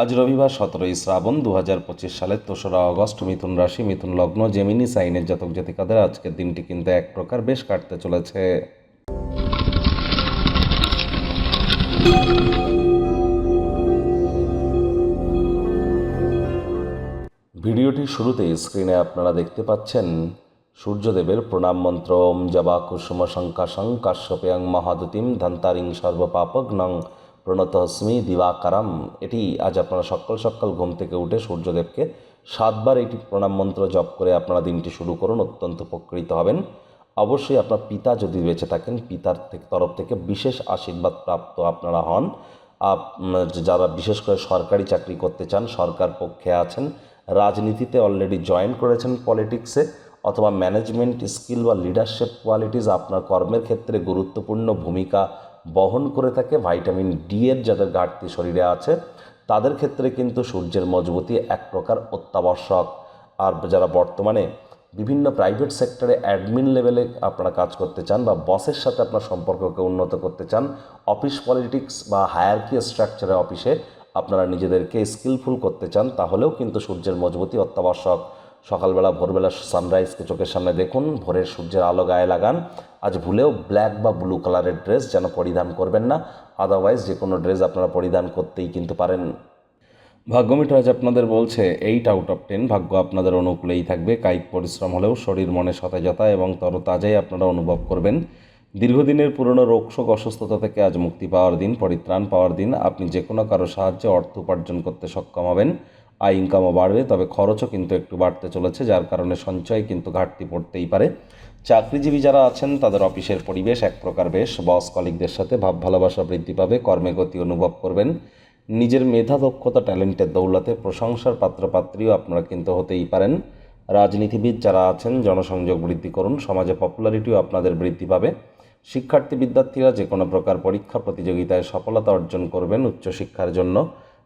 আজ রবিবার সতেরোই শ্রাবণ দু হাজার পঁচিশ সালের তেসরা আগস্ট মিথুন রাশি, মিথুন লগ্ন জেমিনি সাইনের জাতক জাতিকাদের আজকের দিনটি কিন্তু এক প্রকার বেশ কাটতে চলেছে। ভিডিওটির শুরুতেই স্ক্রিনে আপনারা দেখতে পাচ্ছেন সূর্যদেবের প্রণাম মন্ত্র ওম জবা কুসুম, শঙ্কাশং, কাশ্যপেয়ং, মহাদুতিম, ধন্তারিং সর্বপাপগ্নং প্রণতস্মি দিবাকারাম। এটি আজ আপনারা সকাল সকাল ঘুম থেকে উঠে সূর্যদেবকে সাতবার এটি প্রণাম মন্ত্র জপ করে আপনারা দিনটি শুরু করুন, অত্যন্ত উপকৃত হবেন। অবশ্যই আপনার পিতা যদি বেঁচে থাকেন, পিতার তরফ থেকে বিশেষ আশীর্বাদ প্রাপ্ত আপনারা হন। আপ- যারা বিশেষ করে সরকারি চাকরি করতে চান, সরকার পক্ষে আছেন, রাজনীতিতে অলরেডি জয়েন করেছেন পলিটিক্সে অথবা ম্যানেজমেন্ট স্কিল বা লিডারশিপ কোয়ালিটিস আপনার কর্মের ক্ষেত্রে গুরুত্বপূর্ণ ভূমিকা বহন করে থাকে ভাইটামিন ডি এর যাদের ঘাটতি শরীরে আছে, তাদের ক্ষেত্রে কিন্তু সূর্যের মজবুতি এক প্রকার অত্যাবশ্যক। আর যারা বর্তমানে বিভিন্ন প্রাইভেট সেক্টরে অ্যাডমিন লেভেলে আপনারা কাজ করতে চান বা বসের সাথে আপনার সম্পর্ককে উন্নত করতে চান অফিস পলিটিক্স বা হায়ারকি স্ট্রাকচারে অফিসে আপনারা নিজেদেরকে স্কিলফুল করতে চান, তাহলেও কিন্তু সূর্যের মজবুতি অত্যাবশ্যক। সকালবেলা, ভোরবেলা সানরাইজকে চোখের সামনে দেখুন, ভোরের সূর্যের আলো গায়ে লাগান। আজ ভুলেও ব্ল্যাক বা ব্লু কালারের ড্রেস যেন পরিধান করবেন না। আদারওয়াইজ যে কোনো ড্রেস আপনারা পরিধান করতেই কিন্তু পারেন। ভাগ্যমিটার আজ আপনাদের বলছে এইট আউট অফ টেন ভাগ্য আপনাদের অনুকূলেই থাকবে। কায়িক পরিশ্রম হলেও শরীর, মনে সতেজতা এবং তরতাজাই আপনারা অনুভব করবেন। দীর্ঘদিনের পুরনো রোগশোক অসুস্থতা থেকে আজ মুক্তি পাওয়ার দিন, পরিত্রাণ পাওয়ার দিন। আপনি যে কোনো কারও সাহায্যে অর্থ উপার্জন করতে সক্ষম হবেন। আয় ইনকামও বাড়বে, তবে খরচও কিন্তু একটু বাড়তে চলেছে, যার কারণে সঞ্চয় কিন্তু ঘাটতি পড়তেই পারে। চাকরিজীবী যারা আছেন, তাদের অফিসের পরিবেশ এক প্রকার বেশ। বস কলিগদের সাথে ভাব ভালোবাসা বৃদ্ধি পাবে কর্মে গতি অনুভব করবেন। নিজের মেধা, দক্ষতা ট্যালেন্টের দৌলতে প্রশংসার পাত্রপাত্রীও আপনারা কিন্তু হতেই পারেন। রাজনীতিবিদ যারা আছেন, জনসংযোগ বৃদ্ধি করুন, সমাজে পপুলারিটিও আপনাদের বৃদ্ধি পাবে। শিক্ষার্থী বিদ্যার্থীরা যে কোনো প্রকার পরীক্ষা, প্রতিযোগিতায় সফলতা অর্জন করবেন উচ্চশিক্ষার জন্য।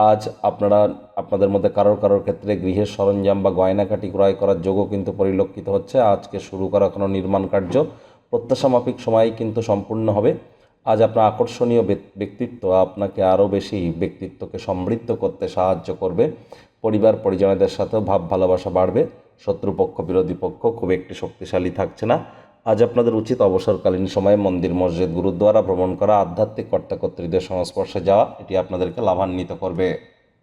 আজ আপনারা, আপনাদের মধ্যে কারোর কারোর ক্ষেত্রে গৃহের সরঞ্জাম বা গয়নাকাটি ক্রয় করার যোগও কিন্তু পরিলক্ষিত হচ্ছে। আজকে শুরু করা কোনো নির্মাণ কার্য প্রত্যাশা মাফিক সময় কিন্তু সম্পূর্ণ হবে। আজ আপনার আকর্ষণীয় ব্যক- ব্যক্তিত্ব আপনাকে আরও বেশি ব্যক্তিত্বকে সমৃদ্ধ করতে সাহায্য করবে। পরিবার, পরিজনদের সাথেও ভাব ভালোবাসা বাড়বে। শত্রুপক্ষ, বিরোধী পক্ষ খুব একটি শক্তিশালী থাকছে না। আজ আপনাদের উচিত অবসরকালীন সময়ে মন্দির, মসজিদ, গুরুদ্বারা ভ্রমণ করা, আধ্যাত্মিক কর্তাকর্ত্রীদের সংস্পর্শে যাওয়া, এটি আপনাদেরকে লাভান্বিত করবে।